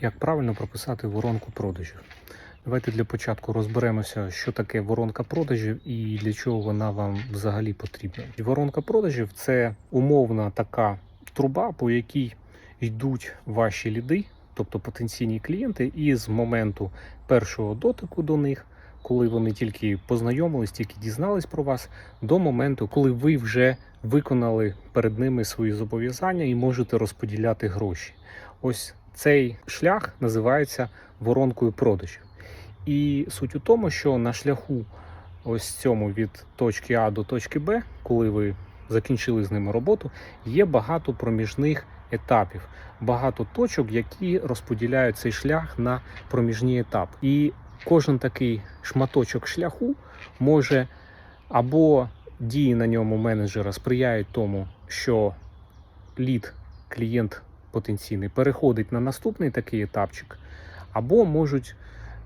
Як правильно прописати воронку продажів? Давайте для початку розберемося, що таке воронка продажів і для чого вона вам взагалі потрібна. Воронка продажів це умовна така труба, по якій йдуть ваші ліди, тобто потенційні клієнти, і з моменту першого дотику до них, коли вони тільки познайомились, тільки дізнались про вас, до моменту, коли ви вже виконали перед ними свої зобов'язання і можете розподіляти гроші. Ось цей шлях називається воронкою продажів. І суть у тому, що на шляху ось цьому від точки А до точки Б, коли ви закінчили з ними роботу, є багато проміжних етапів, багато точок, які розподіляють цей шлях на проміжні етапи. І кожен такий шматочок шляху може або дії на ньому менеджера сприяють тому, що лід, клієнт потенційний, переходить на наступний такий етапчик, або можуть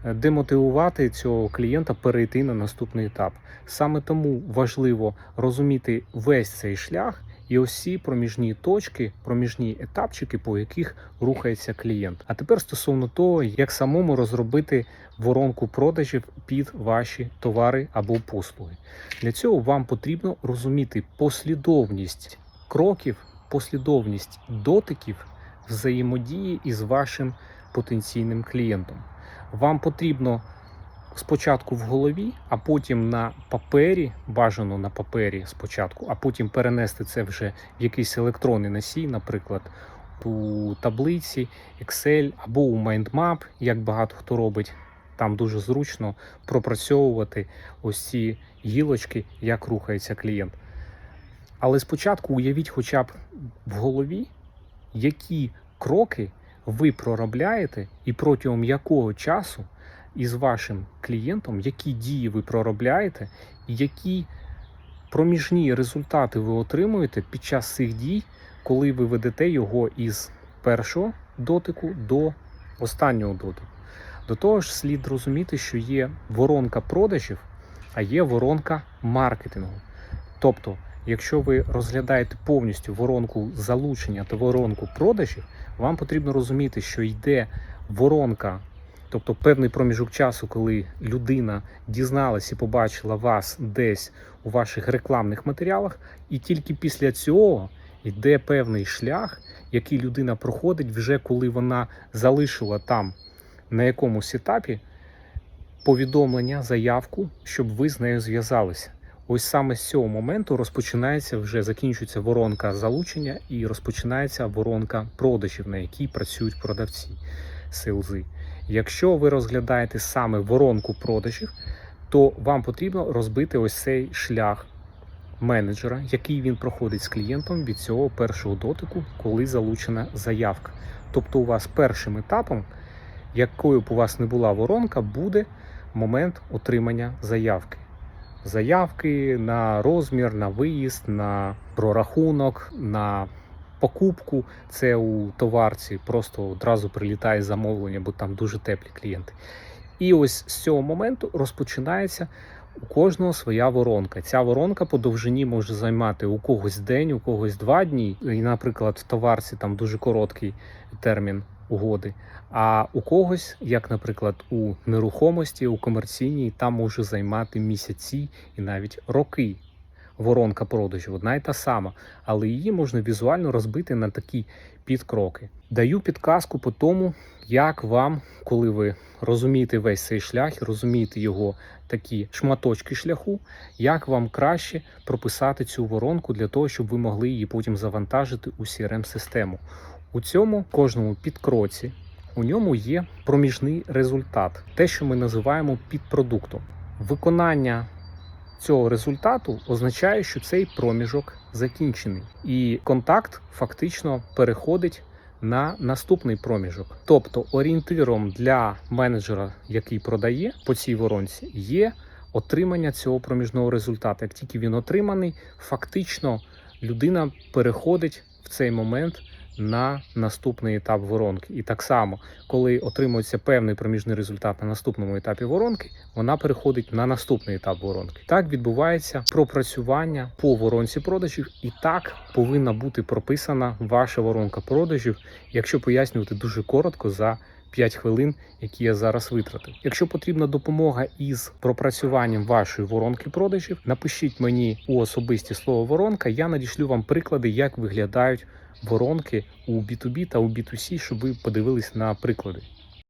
е, демотивувати цього клієнта перейти на наступний етап. Саме тому важливо розуміти весь цей шлях і ці проміжні точки, проміжні етапчики, по яких рухається клієнт. А тепер стосовно того, як самому розробити воронку продажів під ваші товари або послуги. Для цього вам потрібно розуміти послідовність кроків, послідовність дотиків взаємодії із вашим потенційним клієнтом. Вам потрібно спочатку в голові, а потім на папері, бажано на папері спочатку, а потім перенести це вже в якийсь електронний носій, наприклад, у таблиці, Excel або у MindMap, як багато хто робить. Там дуже зручно пропрацьовувати ось ці гілочки, як рухається клієнт. Але спочатку уявіть хоча б в голові, які кроки ви проробляєте, і протягом якого часу із вашим клієнтом, які дії ви проробляєте, і які проміжні результати ви отримуєте під час цих дій, коли ви ведете його із першого дотику до останнього дотику. До того ж, слід розуміти, що є воронка продажів, а є воронка маркетингу. Тобто, якщо ви розглядаєте повністю воронку залучення та воронку продажів, вам потрібно розуміти, що йде воронка, тобто певний проміжок часу, коли людина дізналась і побачила вас десь у ваших рекламних матеріалах, і тільки після цього йде певний шлях, який людина проходить вже коли вона залишила там на якомусь етапі повідомлення, заявку, щоб ви з нею зв'язалися. Ось саме з цього моменту розпочинається вже закінчується воронка залучення і розпочинається воронка продажів, на якій працюють продавці селзи. Якщо ви розглядаєте саме воронку продажів, то вам потрібно розбити ось цей шлях менеджера, який він проходить з клієнтом від цього першого дотику, коли залучена заявка. Тобто, у вас першим етапом, якою б у вас не була воронка, буде момент отримання заявки заявки на розмір, на виїзд, на прорахунок, на покупку. Це у товарці просто одразу прилітає замовлення, бо там дуже теплі клієнти. І ось з цього моменту розпочинається у кожного своя воронка. Ця воронка по довжині може займати у когось день, у когось два дні. І, наприклад, в товарці там дуже короткий термін угоди. А у когось, як, наприклад, у нерухомості, у комерційній, там може займати місяці і навіть роки. Воронка продажів одна і та сама, але її можна візуально розбити на такі підкроки. Даю підказку по тому, як вам, коли ви розумієте весь цей шлях, розумієте його такі шматочки шляху, як вам краще прописати цю воронку для того, щоб ви могли її потім завантажити у crm систему У цьому кожному підкроці у ньому є проміжний результат, те, що ми називаємо підпродуктом. Виконання цього результату означає, що цей проміжок закінчений, і контакт фактично переходить на наступний проміжок. Тобто орієнтиром для менеджера, який продає по цій воронці, є отримання цього проміжного результату. Як тільки він отриманий, фактично людина переходить в цей момент на наступний етап воронки. І так само, коли отримується певний проміжний результат на наступному етапі воронки, вона переходить на наступний етап воронки. Так відбувається пропрацювання по воронці продажів, і так повинна бути прописана ваша воронка продажів, якщо пояснювати дуже коротко за 5 хвилин, які я зараз витратив. Якщо потрібна допомога із пропрацюванням вашої воронки продажів, напишіть мені у особисті слово воронка. Я надішлю вам приклади, як виглядають воронки у B2B та у B2C, щоб ви подивились на приклади.